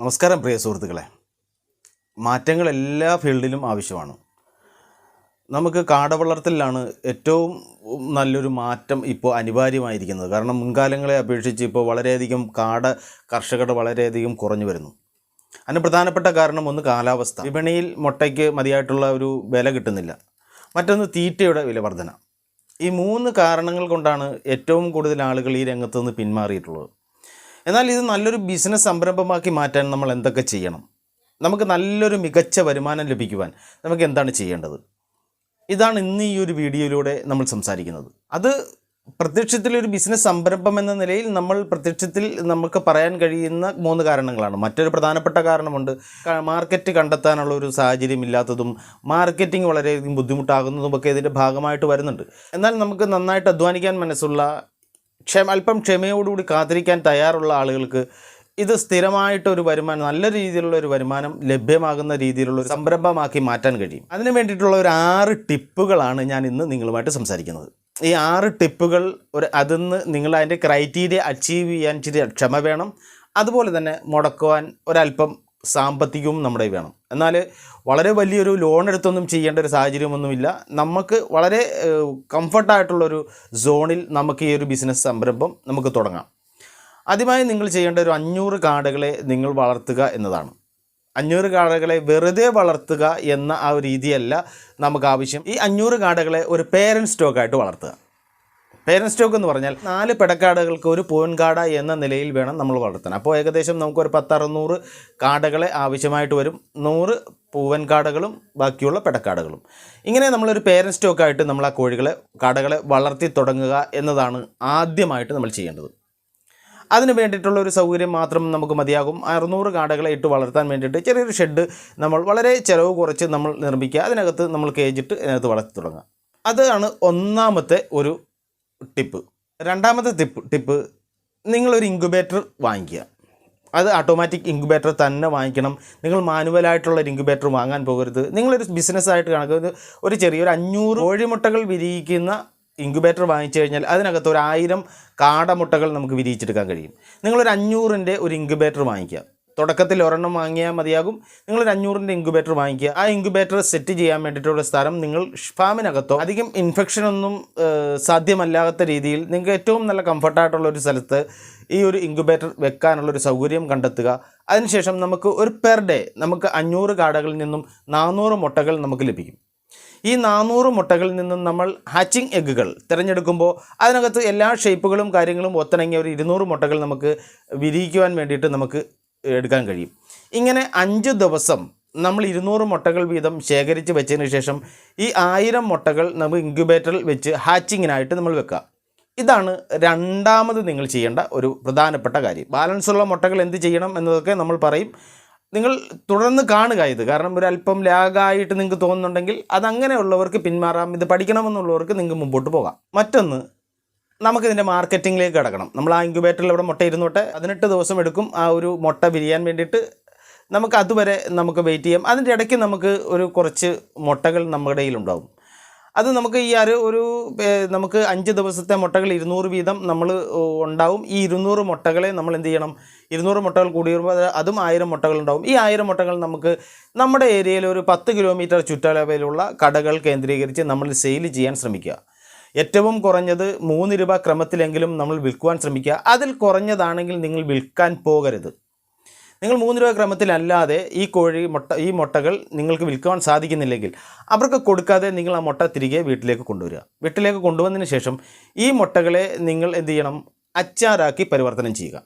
നമസ്കാരം പ്രിയ സുഹൃത്തുക്കളെ. മാറ്റങ്ങൾ എല്ലാ ഫീൽഡിലും ആവശ്യമാണ്. നമുക്ക് കാട വളർത്തലിലാണ് ഏറ്റവും നല്ലൊരു മാറ്റം ഇപ്പോൾ അനിവാര്യമായിരിക്കുന്നത്. കാരണം മുൻകാലങ്ങളെ അപേക്ഷിച്ച് ഇപ്പോൾ വളരെയധികം കാട കർഷകർ വളരെയധികം കുറഞ്ഞു വരുന്നു. അതിന് പ്രധാനപ്പെട്ട കാരണം ഒന്ന് കാലാവസ്ഥ. വിപണിയിൽ മുട്ടയ്ക്ക് മതിയായിട്ടുള്ള ഒരു വില കിട്ടുന്നില്ല. മറ്റൊന്ന് തീറ്റയുടെ വില വർധന. ഈ മൂന്ന് കാരണങ്ങൾ കൊണ്ടാണ് ഏറ്റവും കൂടുതൽ ആളുകൾ ഈ രംഗത്തുനിന്ന് പിന്മാറിയിട്ടുള്ളത്. എന്നാൽ ഇത് നല്ലൊരു ബിസിനസ് സംരംഭമാക്കി മാറ്റാൻ നമ്മൾ എന്തൊക്കെ ചെയ്യണം? നമുക്ക് നല്ലൊരു മികച്ച വരുമാനം ലഭിക്കുവാൻ നമുക്ക് എന്താണ് ചെയ്യേണ്ടത്? ഇതാണ് ഇന്ന് ഈ ഒരു വീഡിയോയിലൂടെ നമ്മൾ സംസാരിക്കുന്നത്. അത് പ്രത്യക്ഷത്തിൽ ഒരു ബിസിനസ് സംരംഭം എന്ന നിലയിൽ നമ്മൾ പ്രത്യക്ഷത്തിൽ നമുക്ക് പറയാൻ കഴിയുന്ന മൂന്ന് കാരണങ്ങളാണ്. മറ്റൊരു പ്രധാനപ്പെട്ട കാരണമുണ്ട്. മാർക്കറ്റ് കണ്ടെത്താനുള്ള ഒരു സാഹചര്യം ഇല്ലാത്തതും മാർക്കറ്റിംഗ് വളരെയധികം ബുദ്ധിമുട്ടാകുന്നതും ഒക്കെ ഇതിന്റെ ഭാഗമായിട്ട് വരുന്നുണ്ട്. എന്നാൽ നമുക്ക് നന്നായിട്ട് അധ്വാനിക്കാൻ മനസ്സുള്ള ക്ഷമ അല്പം ക്ഷമയോടുകൂടി കാത്തിരിക്കാൻ തയ്യാറുള്ള ആളുകൾക്ക് ഇത് സ്ഥിരമായിട്ടൊരു വരുമാനം നല്ല രീതിയിലുള്ള ഒരു വരുമാനം ലഭ്യമാകുന്ന രീതിയിലുള്ള ഒരു സംരംഭമാക്കി മാറ്റാൻ കഴിയും. അതിന് വേണ്ടിയിട്ടുള്ള ഒരു ആറ് ടിപ്പുകളാണ് ഞാൻ ഇന്ന് നിങ്ങളുമായിട്ട് സംസാരിക്കുന്നത്. ഈ ആറ് ടിപ്പുകൾ ഒരു അതിന്ന് നിങ്ങൾ അതിന്റെ ക്രൈറ്റീരിയ അച്ചീവ് ചെയ്യാൻ ഇച്ചിരി ക്ഷമ വേണം. അതുപോലെ തന്നെ മുടക്കുവാൻ ഒരല്പം സാമ്പത്തികവും നമ്മുടെ വേണം. എന്നാൽ വളരെ വലിയൊരു ലോൺ എടുത്തൊന്നും ചെയ്യേണ്ട ഒരു സാഹചര്യമൊന്നുമില്ല. നമുക്ക് വളരെ കംഫർട്ടായിട്ടുള്ളൊരു സോണിൽ നമുക്ക് ഈ ഒരു ബിസിനസ് സംരംഭം നമുക്ക് തുടങ്ങാം. ആദ്യമായി നിങ്ങൾ ചെയ്യേണ്ട ഒരു അഞ്ഞൂറ് കാടുകളെ നിങ്ങൾ വളർത്തുക എന്നതാണ്. അഞ്ഞൂറ് കാടകളെ വെറുതെ വളർത്തുക എന്ന ആ ഒരു രീതിയല്ല നമുക്ക് ആവശ്യം. ഈ അഞ്ഞൂറ് കാടകളെ ഒരു പേരന്റ് സ്റ്റോക്കായിട്ട് വളർത്തുക. പേരന്റ് സ്റ്റോക്ക് എന്ന് പറഞ്ഞാൽ നാല് പെടക്കാടകൾക്ക് ഒരു പൂവൻകാട എന്ന നിലയിൽ വേണം നമ്മൾ വളർത്താൻ. അപ്പോൾ ഏകദേശം നമുക്കൊരു പത്തറുന്നൂറ് കാടകളെ ആവശ്യമായിട്ട് വരും. നൂറ് പൂവൻ കാടകളും ബാക്കിയുള്ള പെടക്കാടകളും. ഇങ്ങനെ നമ്മളൊരു പേരന്റ് സ്റ്റോക്കായിട്ട് നമ്മൾ ആ കോഴികളെ കാടകളെ വളർത്തി തുടങ്ങുക എന്നതാണ് ആദ്യമായിട്ട് നമ്മൾ ചെയ്യേണ്ടത്. അതിന് വേണ്ടിയിട്ടുള്ള ഒരു സൗകര്യം മാത്രം നമുക്ക് മതിയാകും. അറുന്നൂറ് കാടകളെ ഇട്ട് വളർത്താൻ വേണ്ടിയിട്ട് ചെറിയൊരു ഷെഡ് നമ്മൾ വളരെ ചിലവ് കുറച്ച് നമ്മൾ നിർമ്മിക്കുക. അതിനകത്ത് നമ്മൾ കേജിട്ട് അതിനകത്ത് വളർത്തി തുടങ്ങുക. അതാണ് ഒന്നാമത്തെ ഒരു ടിപ്പ്. രണ്ടാമത്തെ ടിപ്പ് ടിപ്പ് നിങ്ങളൊരു ഇൻക്യുബേറ്റർ വാങ്ങിക്കുക. അത് ഓട്ടോമാറ്റിക് ഇൻക്യുബേറ്റർ തന്നെ വാങ്ങിക്കണം. നിങ്ങൾ മാനുവലായിട്ടുള്ള ഒരു ഇൻക്യുബേറ്റർ വാങ്ങാൻ പോകരുത്. നിങ്ങളൊരു ബിസിനസ്സായിട്ട് കണക്ക് ഒരു ചെറിയൊരു അഞ്ഞൂറ് കോഴിമുട്ടകൾ വിരിയിക്കുന്ന ഇൻക്യുബേറ്റർ വാങ്ങിച്ചു കഴിഞ്ഞാൽ അതിനകത്ത് ഒരു ആയിരം കാടമുട്ടകൾ നമുക്ക് വിരിയിച്ചെടുക്കാൻ കഴിയും. നിങ്ങളൊരു അഞ്ഞൂറിന്റെ ഒരു ഇൻക്യുബേറ്റർ വാങ്ങിക്കുക. തുടക്കത്തിൽ ഒരെണ്ണം വാങ്ങിയാൽ മതിയാകും. നിങ്ങൾ നിങ്ങളൊരു അഞ്ഞൂറിന്റെ ഇൻക്യുബേറ്റർ വാങ്ങിക്കുക. ആ ഇൻക്യുബേറ്റർ സെറ്റ് ചെയ്യാൻ വേണ്ടിയിട്ടുള്ള സ്ഥലം നിങ്ങൾ ഫാമിനകത്തോ അധികം ഇൻഫെക്ഷൻ ഒന്നും സാധ്യമല്ലാത്ത രീതിയിൽ നിങ്ങൾക്ക് ഏറ്റവും നല്ല കംഫർട്ടായിട്ടുള്ള ഒരു സ്ഥലത്ത് ഈ ഒരു ഇൻക്യുബേറ്റർ വെക്കാനുള്ള ഒരു സൗകര്യം കണ്ടെത്തുക. അതിനുശേഷം നമുക്ക് ഒരു പെർ ഡേ നമുക്ക് അഞ്ഞൂറ് കാടകളിൽ നിന്നും നാനൂറ് മുട്ടകൾ നമുക്ക് ലഭിക്കും. ഈ നാനൂറ് മുട്ടകളിൽ നിന്നും നമ്മൾ ഹാച്ചിങ് എഗ്ഗുകൾ തിരഞ്ഞെടുക്കുമ്പോൾ അതിനകത്ത് എല്ലാ ഷേപ്പുകളും കാര്യങ്ങളും ഒത്തിണങ്ങിയ ഒരു ഇരുന്നൂറ് മുട്ടകൾ നമുക്ക് വിരിയിക്കുവാൻ വേണ്ടിയിട്ട് നമുക്ക് എടുക്കാൻ കഴിയും. ഇങ്ങനെ അഞ്ച് ദിവസം നമ്മൾ ഇരുന്നൂറ് മുട്ടകൾ വീതം ശേഖരിച്ച് വെച്ചതിന് ശേഷം ഈ ആയിരം മുട്ടകൾ നമുക്ക് ഇൻക്യുബേറ്ററിൽ വെച്ച് ഹാച്ചിങ്ങിനായിട്ട് നമ്മൾ വെക്കുക. ഇതാണ് രണ്ടാമത് നിങ്ങൾ ചെയ്യേണ്ട ഒരു പ്രധാനപ്പെട്ട കാര്യം. ബാലൻസ് ഉള്ള മുട്ടകൾ എന്ത് ചെയ്യണം എന്നതൊക്കെ നമ്മൾ പറയും. നിങ്ങൾ തുടർന്ന് കാണുക ഇത്. കാരണം ഒരു അല്പം ലാഗായിട്ട് നിങ്ങൾക്ക് തോന്നുന്നുണ്ടെങ്കിൽ അതങ്ങനെയുള്ളവർക്ക് പിന്മാറാം. ഇത് പഠിക്കണമെന്നുള്ളവർക്ക് നിങ്ങൾക്ക് മുമ്പോട്ട് പോകാം. മറ്റൊന്ന് നമുക്കിതിന്റെ മാർക്കറ്റിങ്ങിലേക്ക് കിടക്കണം. നമ്മൾ ആ ഇൻക്യുബേറ്ററിൽ ഇവിടെ മുട്ട ഇരുന്നോട്ടെ പതിനെട്ട് ദിവസം എടുക്കും ആ ഒരു മുട്ട വിരിയാൻ വേണ്ടിയിട്ട്. നമുക്ക് അതുവരെ നമുക്ക് വെയിറ്റ് ചെയ്യാം. അതിന്റെ ഇടയ്ക്ക് നമുക്ക് ഒരു കുറച്ച് മുട്ടകൾ നമ്മുടെ കയ്യിലുണ്ടാവും അത് നമുക്ക് ഈ ഒരു ഒരു നമുക്ക് അഞ്ച് ദിവസത്തെ മുട്ടകൾ ഇരുന്നൂറ് വീതം നമ്മൾ ഉണ്ടാവും. ഈ ഇരുന്നൂറ് മുട്ടകളെ നമ്മൾ എന്ത് ചെയ്യണം? ഇരുന്നൂറ് മുട്ടകൾ കൂടി വരുമ്പോൾ അതും ആയിരം മുട്ടകൾ ഉണ്ടാവും. ഈ ആയിരം മുട്ടകൾ നമുക്ക് നമ്മുടെ ഏരിയയിൽ ഒരു പത്ത് കിലോമീറ്റർ ചുറ്റളവിലുള്ള കടകൾ കേന്ദ്രീകരിച്ച് നമ്മൾ സെയിൽ ചെയ്യാൻ ശ്രമിക്കുക. ഏറ്റവും കുറഞ്ഞത് മൂന്ന് രൂപ ക്രമത്തിലെങ്കിലും നമ്മൾ വിൽക്കുവാൻ ശ്രമിക്കുക. അതിൽ കുറഞ്ഞതാണെങ്കിൽ നിങ്ങൾ വിൽക്കാൻ പോകരുത്. നിങ്ങൾ മൂന്ന് രൂപ ക്രമത്തിലല്ലാതെ ഈ കോഴി മുട്ട ഈ മുട്ടകൾ നിങ്ങൾക്ക് വിൽക്കുവാൻ സാധിക്കുന്നില്ലെങ്കിൽ അവർക്ക് കൊടുക്കാതെ നിങ്ങൾ ആ മുട്ട തിരികെ വീട്ടിലേക്ക് കൊണ്ടുവരിക. വീട്ടിലേക്ക് കൊണ്ടുവന്നതിന് ശേഷം ഈ മുട്ടകളെ നിങ്ങൾ എന്ത് ചെയ്യണം? അച്ചാറാക്കി പരിവർത്തനം ചെയ്യുക.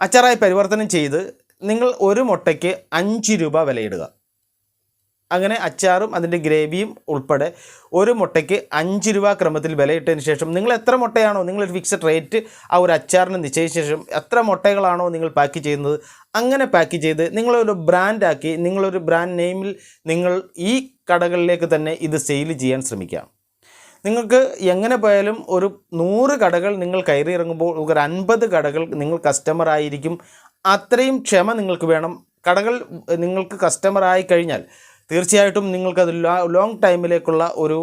അച്ചാറായി പരിവർത്തനം ചെയ്ത് നിങ്ങൾ ഒരു മുട്ടയ്ക്ക് അഞ്ച് രൂപ വിലയിടുക. അങ്ങനെ അച്ചാറും അതിന്റെ ഗ്രേവിയും ഉൾപ്പെടെ ഒരു മുട്ടയ്ക്ക് അഞ്ച് രൂപ ക്രമത്തിൽ വിലയിട്ടതിന് ശേഷം നിങ്ങൾ എത്ര മുട്ടയാണോ നിങ്ങളൊരു ഫിക്സഡ് റേറ്റ് ആ ഒരു അച്ചാറിന് നിശ്ചയിച്ച ശേഷം എത്ര മുട്ടകളാണോ നിങ്ങൾ പാക്ക് ചെയ്യുന്നത് അങ്ങനെ പാക്ക് ചെയ്ത് നിങ്ങളൊരു ബ്രാൻഡാക്കി നിങ്ങളൊരു ബ്രാൻഡ് നെയിമിൽ നിങ്ങൾ ഈ കടകളിലേക്ക് തന്നെ ഇത് സെയിൽ ചെയ്യാൻ ശ്രമിക്കുക നിങ്ങൾക്ക് എങ്ങനെ പോയാലും ഒരു നൂറ് കടകൾ നിങ്ങൾ കയറി ഇറങ്ങുമ്പോൾ ഒരു അൻപത് കടകൾ നിങ്ങൾ കസ്റ്റമർ ആയിരിക്കും. അത്രയും ക്ഷമ നിങ്ങൾക്ക് വേണം. കടകൾ നിങ്ങൾക്ക് കസ്റ്റമർ ആയി കഴിഞ്ഞാൽ തീർച്ചയായിട്ടും നിങ്ങൾക്കത് ലോങ് ടൈമിലേക്കുള്ള ഒരു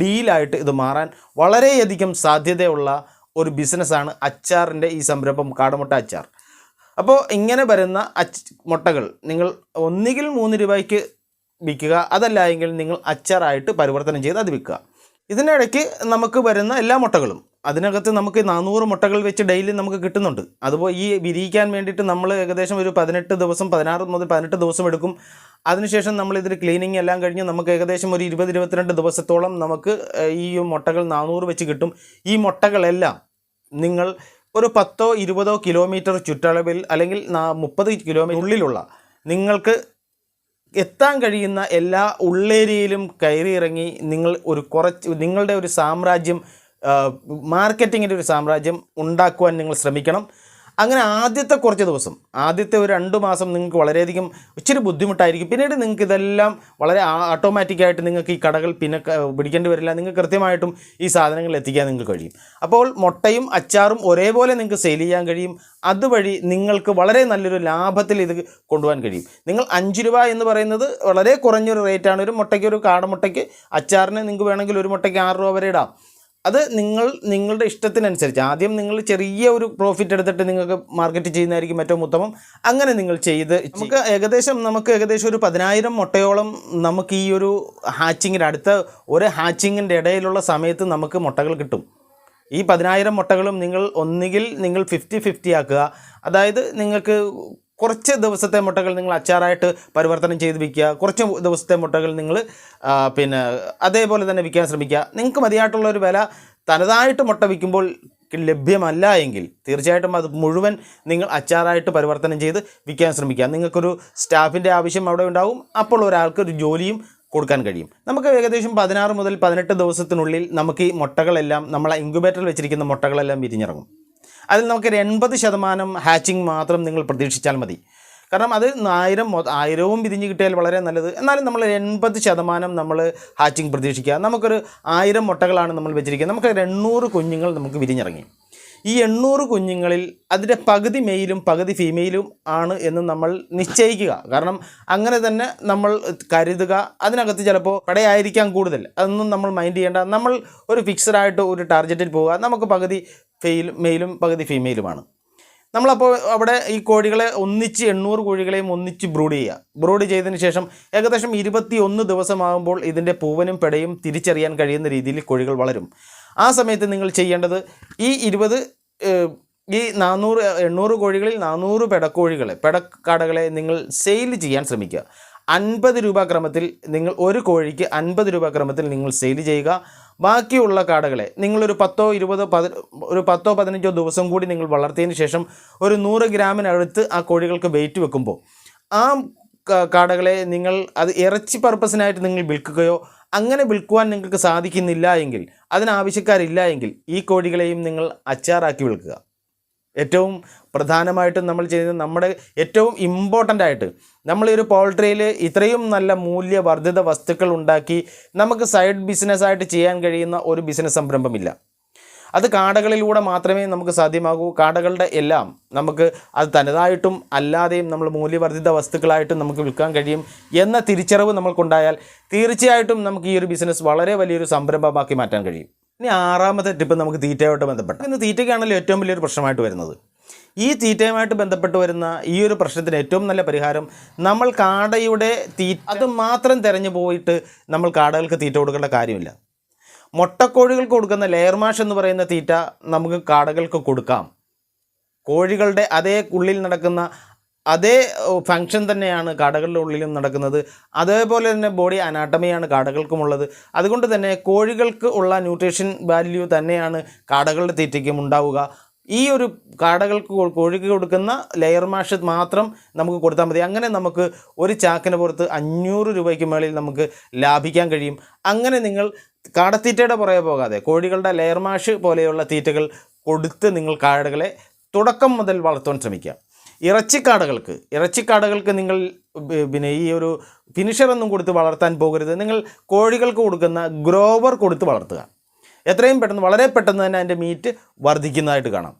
ഡീലായിട്ട് ഇത് മാറാൻ വളരെയധികം സാധ്യതയുള്ള ഒരു ബിസിനസ്സാണ് അച്ചാറിന്റെ ഈ സംരംഭം കാടമുട്ട അച്ചാർ. അപ്പോൾ ഇങ്ങനെ വരുന്ന അച്ച് മുട്ടകൾ നിങ്ങൾ ഒന്നുകിൽ മൂന്ന് രൂപയ്ക്ക് വിൽക്കുക അതല്ല എങ്കിൽ നിങ്ങൾ അച്ചാറായിട്ട് പരിവർത്തനം ചെയ്ത് അത് വിൽക്കുക. ഇതിനിടയ്ക്ക് നമുക്ക് വരുന്ന എല്ലാ മുട്ടകളും അതിനകത്ത് നമുക്ക് നാനൂറ് മുട്ടകൾ വെച്ച് ഡെയിലി നമുക്ക് കിട്ടുന്നുണ്ട്. അതുപോലെ ഈ വിരിയിക്കാൻ വേണ്ടിയിട്ട് നമ്മൾ ഏകദേശം ഒരു പതിനെട്ട് ദിവസം പതിനാറ് മുതൽ പതിനെട്ട് ദിവസം എടുക്കും. അതിനുശേഷം നമ്മൾ ഇതിൽ ക്ലീനിങ് എല്ലാം കഴിഞ്ഞ് നമുക്ക് ഏകദേശം ഒരു ഇരുപത് ഇരുപത്തിരണ്ട് ദിവസത്തോളം നമുക്ക് ഈ മുട്ടകൾ നാനൂറ് വെച്ച് കിട്ടും. ഈ മുട്ടകളെല്ലാം നിങ്ങൾ ഒരു പത്തോ ഇരുപതോ കിലോമീറ്റർ ചുറ്റളവിൽ അല്ലെങ്കിൽ മുപ്പത് കിലോമീറ്റർ ഉള്ളിലുള്ള നിങ്ങൾക്ക് എത്താൻ കഴിയുന്ന എല്ലാ ഉള്ളേരിയയിലും കയറി ഇറങ്ങി നിങ്ങൾ ഒരു കുറച്ച് നിങ്ങളുടെ ഒരു സാമ്രാജ്യം മാർക്കറ്റിങ്ങിന്റെ ഒരു സാമ്രാജ്യം ഉണ്ടാക്കുവാൻ നിങ്ങൾ ശ്രമിക്കണം. അങ്ങനെ ആദ്യത്തെ കുറച്ച് ദിവസം ആദ്യത്തെ ഒരു രണ്ട് മാസം നിങ്ങൾക്ക് വളരെയധികം ഇച്ചിരി ബുദ്ധിമുട്ടായിരിക്കും. പിന്നീട് നിങ്ങൾക്ക് ഇതെല്ലാം വളരെ ഓട്ടോമാറ്റിക്കായിട്ട് നിങ്ങൾക്ക് ഈ കടകൾ പിന്നെ പിടിക്കേണ്ടി വരില്ല. നിങ്ങൾക്ക് കൃത്യമായിട്ടും ഈ സാധനങ്ങൾ എത്തിക്കാൻ നിങ്ങൾക്ക് കഴിയും. അപ്പോൾ മുട്ടയും അച്ചാറും ഒരേപോലെ നിങ്ങൾക്ക് സെയിൽ ചെയ്യാൻ കഴിയും. അതുവഴി നിങ്ങൾക്ക് വളരെ നല്ലൊരു ലാഭത്തിൽ ഇത് കൊണ്ടുപോകാൻ കഴിയും. നിങ്ങൾ അഞ്ച് രൂപ എന്ന് പറയുന്നത് വളരെ കുറഞ്ഞൊരു റേറ്റാണ് ഒരു മുട്ടയ്ക്ക് ഒരു കാടമുട്ടയ്ക്ക് അച്ചാറിന് നിങ്ങൾക്ക് വേണമെങ്കിൽ ഒരു മുട്ടയ്ക്ക് ആറ് രൂപ വരെ ഇടാം. അത് നിങ്ങൾ നിങ്ങളുടെ ഇഷ്ടത്തിനനുസരിച്ച്. ആദ്യം നിങ്ങൾ ചെറിയ ഒരു പ്രോഫിറ്റ് എടുത്തിട്ട് നിങ്ങൾക്ക് മാർക്കറ്റ് ചെയ്യുന്നതായിരിക്കും ഏറ്റവും ഉത്തമം. അങ്ങനെ നിങ്ങൾ ചെയ്ത് നമുക്ക് ഏകദേശം നമുക്ക് ഏകദേശം ഒരു പതിനായിരം മുട്ടയോളം നമുക്ക് ഈ ഒരു ഹാച്ചിങ്ങിന്റെ അടുത്ത ഒരു ഹാച്ചിങ്ങിന്റെ ഇടയിലുള്ള സമയത്ത് നമുക്ക് മുട്ടകൾ കിട്ടും. ഈ പതിനായിരം മുട്ടകളും നിങ്ങൾ ഒന്നുകിൽ നിങ്ങൾ ഫിഫ്റ്റി ഫിഫ്റ്റി ആക്കുക. അതായത് നിങ്ങൾക്ക് കുറച്ച് ദിവസത്തെ മുട്ടകൾ നിങ്ങൾ അച്ചാറായിട്ട് പരിവർത്തനം ചെയ്ത് വിൽക്കുക. കുറച്ച് ദിവസത്തെ മുട്ടകൾ നിങ്ങൾ പിന്നെ അതേപോലെ തന്നെ വിൽക്കാൻ ശ്രമിക്കുക. നിങ്ങൾക്ക് മതിയായിട്ടുള്ള ഒരു വില തനതായിട്ട് മുട്ട വിൽക്കുമ്പോൾ ലഭ്യമല്ല എങ്കിൽ തീർച്ചയായിട്ടും അത് മുഴുവൻ നിങ്ങൾ അച്ചാറായിട്ട് പരിവർത്തനം ചെയ്ത് വിൽക്കാൻ ശ്രമിക്കുക. നിങ്ങൾക്കൊരു സ്റ്റാഫിന്റെ ആവശ്യം അവിടെ ഉണ്ടാവും. അപ്പോൾ ഒരാൾക്ക് ഒരു ജോലിയും കൊടുക്കാൻ കഴിയും. നമുക്ക് ഏകദേശം പതിനാറ് മുതൽ പതിനെട്ട് ദിവസത്തിനുള്ളിൽ നമുക്ക് ഈ മുട്ടകളെല്ലാം നമ്മളെ ഇൻക്യുബേറ്ററിൽ വെച്ചിരിക്കുന്ന മുട്ടകളെല്ലാം വിരിഞ്ഞിറങ്ങും. അതിൽ നമുക്കൊരു എൺപത് ശതമാനം ഹാച്ചിങ് മാത്രം നിങ്ങൾ പ്രതീക്ഷിച്ചാൽ മതി. കാരണം അത് ആയിരം ആയിരവും വിരിഞ്ഞ് കിട്ടിയാൽ വളരെ നല്ലത്. എന്നാലും നമ്മൾ എൺപത് ശതമാനം നമ്മൾ ഹാച്ചിങ് പ്രതീക്ഷിക്കുക. നമുക്കൊരു ആയിരം മുട്ടകളാണ് നമ്മൾ വെച്ചിരിക്കുക നമുക്ക് എണ്ണൂറ് കുഞ്ഞുങ്ങൾ നമുക്ക് വിരിഞ്ഞിറങ്ങി. ഈ എണ്ണൂറ് കുഞ്ഞുങ്ങളിൽ അതിന്റെ പകുതി മെയിലും പകുതി ഫീമെയിലും ആണ് എന്ന് നമ്മൾ നിശ്ചയിക്കുക. കാരണം അങ്ങനെ തന്നെ നമ്മൾ കരുതുക. അതിനകത്ത് ചിലപ്പോൾ പടയായിരിക്കാം കൂടുതൽ. അതൊന്നും നമ്മൾ മൈൻഡ് ചെയ്യേണ്ട. നമ്മൾ ഒരു ഫിക്സഡായിട്ട് ഒരു ടാർഗറ്റിൽ പോവുക. നമുക്ക് പകുതി ഫെയിൽ മെയിലും പകുതി ഫീമെയിലുമാണ്. നമ്മളപ്പോൾ അവിടെ ഈ കോഴികളെ ഒന്നിച്ച് എണ്ണൂറ് കോഴികളെയും ഒന്നിച്ച് ബ്രൂഡ് ചെയ്യുക ബ്രൂഡ് ചെയ്തതിന് ശേഷം ഏകദേശം ഇരുപത്തി ഒന്ന് ദിവസമാകുമ്പോൾ ഇതിന്റെ പൂവനും പെടയും തിരിച്ചറിയാൻ കഴിയുന്ന രീതിയിൽ കോഴികൾ വളരും. ആ സമയത്ത് നിങ്ങൾ ചെയ്യേണ്ടത് ഈ ഇരുപത് ഈ നാനൂറ് എണ്ണൂറ് കോഴികളിൽ നാനൂറ് പെടക്കോഴികളെ പെടക്കാടകളെ നിങ്ങൾ സെയിൽ ചെയ്യാൻ ശ്രമിക്കുക. അൻപത് രൂപ ക്രമത്തിൽ നിങ്ങൾ ഒരു കോഴിക്ക് അൻപത് രൂപ ക്രമത്തിൽ നിങ്ങൾ സെയിൽ ചെയ്യുക. ബാക്കിയുള്ള കാടകളെ നിങ്ങളൊരു പത്തോ ഇരുപതോ പതി ഒരു പത്തോ പതിനഞ്ചോ ദിവസം കൂടി നിങ്ങൾ വളർത്തിയതിന് ശേഷം ഒരു നൂറ് ഗ്രാമിനടുത്ത് ആ കോഴികൾക്ക് വെയിറ്റ് വെക്കുമ്പോൾ ആ കാടകളെ നിങ്ങൾ അത് ഇറച്ചി പർപ്പസിനായിട്ട് നിങ്ങൾ വിൽക്കുകയോ അങ്ങനെ വിൽക്കുവാൻ നിങ്ങൾക്ക് സാധിക്കുന്നില്ല എങ്കിൽ അതിനാവശ്യക്കാരില്ല എങ്കിൽ ഈ കോഴികളെയും നിങ്ങൾ അച്ചാറാക്കി വിൽക്കുക. ഏറ്റവും പ്രധാനമായിട്ടും നമ്മൾ ചെയ്യുന്നത് നമ്മുടെ ഏറ്റവും ഇമ്പോർട്ടന്റ് ആയിട്ട് നമ്മൾ ഒരു പോൾട്രിയിൽ ഇത്രയും നല്ല മൂല്യവർദ്ധിത വസ്തുക്കൾ ഉണ്ടാക്കി നമുക്ക് സൈഡ് ബിസിനസ്സായിട്ട് ചെയ്യാൻ കഴിയുന്ന ഒരു ബിസിനസ് സംരംഭമില്ല. അത് കാടകളിലൂടെ മാത്രമേ നമുക്ക് സാധ്യമാകൂ. കാടകളുടെ എല്ലാം നമുക്ക് അത് തനതായിട്ടും അല്ലാതെയും നമ്മൾ മൂല്യവർദ്ധിത വസ്തുക്കളായിട്ടും നമുക്ക് വിൽക്കാൻ കഴിയും എന്ന തിരിച്ചറിവ് നമ്മൾക്കുണ്ടായാൽ തീർച്ചയായിട്ടും നമുക്ക് ഈ ഒരു ബിസിനസ് വളരെ വലിയൊരു സംരംഭമാക്കി മാറ്റാൻ കഴിയും. ഇനി ആറാമത്തെ ടിപ്പ് നമുക്ക് തീറ്റയുമായിട്ട് ബന്ധപ്പെട്ട. ഇന്ന് തീറ്റയ്ക്കാണല്ലോ ഏറ്റവും വലിയൊരു പ്രശ്നമായിട്ട് വരുന്നത്. ഈ തീറ്റയുമായിട്ട് ബന്ധപ്പെട്ട് വരുന്ന ഈ ഒരു പ്രശ്നത്തിന് ഏറ്റവും നല്ല പരിഹാരം നമ്മൾ കാടയുടെ തീറ്റ അത്. മാത്രം തിരഞ്ഞു പോയിട്ട് നമ്മൾ കാടകൾക്ക് തീറ്റ കൊടുക്കേണ്ട കാര്യമില്ല. മുട്ടക്കോഴികൾക്ക് കൊടുക്കുന്ന ലെയർ മാഷ് എന്ന് പറയുന്ന തീറ്റ നമുക്ക് കാടകൾക്ക് കൊടുക്കാം. കോഴികളുടെ അതേ ഉള്ളിൽ നടക്കുന്ന അതേ ഫങ്ഷൻ തന്നെയാണ് കാടകളുടെ ഉള്ളിലും നടക്കുന്നത്. അതേപോലെ തന്നെ ബോഡി അനാട്ടമിയാണ് കാടകൾക്കുമുള്ളത്. അതുകൊണ്ട് തന്നെ കോഴികൾക്ക് ഉള്ള ന്യൂട്രീഷൻ വാല്യൂ തന്നെയാണ് കാടകളുടെ തീറ്റയ്ക്കും ഉണ്ടാവുക. ഈ ഒരു കാടകൾക്ക് കോഴിക്ക് കൊടുക്കുന്ന ലെയർ മാഷ് മാത്രം നമുക്ക് കൊടുത്താൽ മതി. അങ്ങനെ നമുക്ക് ഒരു ചാക്കിന് പുറത്ത് അഞ്ഞൂറ് രൂപയ്ക്ക് മേളിൽ നമുക്ക് ലാഭിക്കാൻ കഴിയും. അങ്ങനെ നിങ്ങൾ കാടത്തീറ്റയുടെ പുറകെ പോകാതെ കോഴികളുടെ ലെയർ മാഷ് പോലെയുള്ള തീറ്റകൾ കൊടുത്ത് നിങ്ങൾ കാടകളെ തുടക്കം മുതൽ വളർത്താൻ ശ്രമിക്കുക. ഇറച്ചിക്കാടകൾക്ക് ഇറച്ചിക്കാടകൾക്ക് നിങ്ങൾ പിന്നെ ഈ ഒരു ഫിനിഷറൊന്നും കൊടുത്ത് വളർത്താൻ പോകരുത്. നിങ്ങൾ കോഴികൾക്ക് കൊടുക്കുന്ന ഗ്രോവർ കൊടുത്ത് വളർത്തുക. എത്രയും പെട്ടെന്ന് വളരെ പെട്ടെന്ന് തന്നെ അതിന്റെ മീറ്റ് വർദ്ധിക്കുന്നതായിട്ട് കാണാം.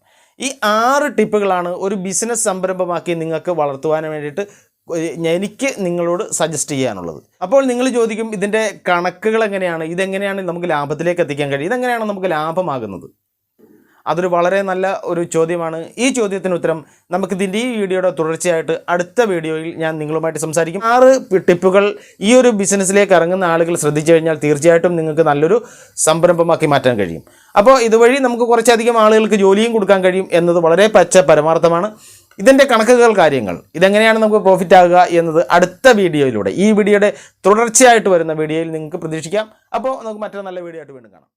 ഈ ആറ് ടിപ്പുകളാണ് ഒരു ബിസിനസ് സംരംഭമാക്കി നിങ്ങൾക്ക് വളർത്തുവാൻ വേണ്ടിയിട്ട് എനിക്ക് നിങ്ങളോട് സജസ്റ്റ് ചെയ്യാനുള്ളത്. അപ്പോൾ നിങ്ങൾ ചോദിക്കും ഇതിന്റെ കണക്കുകൾ എങ്ങനെയാണ്? ഇതെങ്ങനെയാണ് നമുക്ക് ലാഭത്തിലേക്ക് എത്തിക്കാൻ കഴിയും ഇതെങ്ങനെയാണ് നമുക്ക് ലാഭമാകുന്നത്? അതൊരു വളരെ നല്ല ഒരു ചോദ്യമാണ്. ഈ ചോദ്യത്തിന് ഉത്തരം നമുക്കിതിന്റെ ഈ വീഡിയോയുടെ തുടർച്ചയായിട്ട് അടുത്ത വീഡിയോയിൽ ഞാൻ നിങ്ങളുമായിട്ട് സംസാരിക്കും. ആറ് ടിപ്പുകൾ ഈ ഒരു ബിസിനസ്സിലേക്ക് ഇറങ്ങുന്ന ആളുകൾ ശ്രദ്ധിച്ചു കഴിഞ്ഞാൽ തീർച്ചയായിട്ടും നിങ്ങൾക്ക് നല്ലൊരു സംരംഭമാക്കി മാറ്റാൻ കഴിയും. അപ്പോൾ ഇതുവഴി നമുക്ക് കുറച്ചധികം ആളുകൾക്ക് ജോലിയും കൊടുക്കാൻ കഴിയും എന്നത് വളരെ പച്ച പരമാർത്ഥമാണ്. ഇതിന്റെ കണക്കുകൾ കാര്യങ്ങൾ ഇതെങ്ങനെയാണ് നമുക്ക് പ്രോഫിറ്റ് ആകുക എന്നത് അടുത്ത വീഡിയോയിലൂടെ ഈ വീഡിയോയുടെ തുടർച്ചയായിട്ട് വരുന്ന വീഡിയോയിൽ നിങ്ങൾക്ക് പ്രതീക്ഷിക്കാം. അപ്പോൾ നമുക്ക് മറ്റൊരു നല്ല വീഡിയോ ആയിട്ട് വീണ്ടും കാണാം.